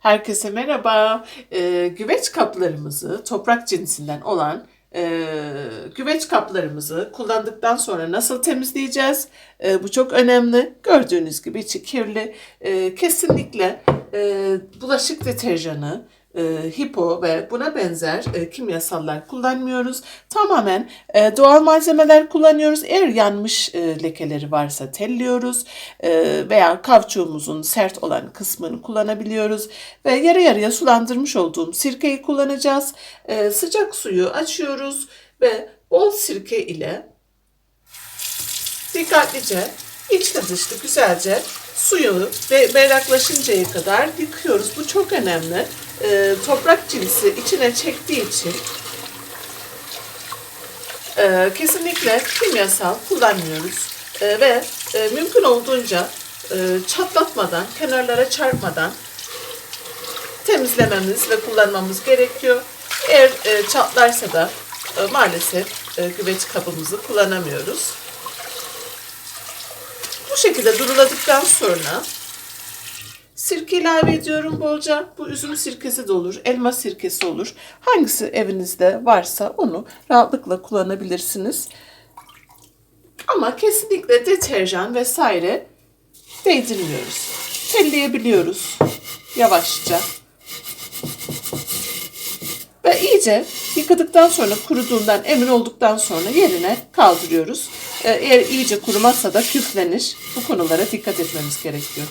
Herkese merhaba. Ee, güveç kaplarımızı toprak cinsinden olan e, güveç kaplarımızı kullandıktan sonra nasıl temizleyeceğiz? E, bu çok önemli. Gördüğünüz gibi içi kirli. E, kesinlikle e, bulaşık deterjanı, e, hipo ve buna benzer e, kimyasallar kullanmıyoruz. Tamamen e, doğal malzemeler kullanıyoruz. Eğer yanmış e, lekeleri varsa telliyoruz e, veya kavçuğumuzun sert olan kısmını kullanabiliyoruz ve yarı yarıya sulandırmış olduğum sirkeyi kullanacağız. E, sıcak suyu açıyoruz ve bol sirke ile dikkatlice içli dışlı güzelce suyu ve berraklaşıncaya kadar yıkıyoruz. Bu çok önemli. Ee, toprak cinsi içine çektiği için e, kesinlikle kimyasal kullanmıyoruz. E, ve e, mümkün olduğunca e, çatlatmadan, kenarlara çarpmadan temizlememiz ve kullanmamız gerekiyor. Eğer e, çatlarsa da e, maalesef e, güveç kabımızı kullanamıyoruz. Bu şekilde duruladıktan sonra sirke ilave ediyorum bolca. Bu üzüm sirkesi de olur, elma sirkesi olur. Hangisi evinizde varsa onu rahatlıkla kullanabilirsiniz. Ama kesinlikle deterjan vesaire değdirmiyoruz. Telleyebiliyoruz yavaşça. Ve iyice yıkadıktan sonra kuruduğundan emin olduktan sonra yerine kaldırıyoruz. Eğer iyice kurumazsa da küflenir. Bu konulara dikkat etmemiz gerekiyor.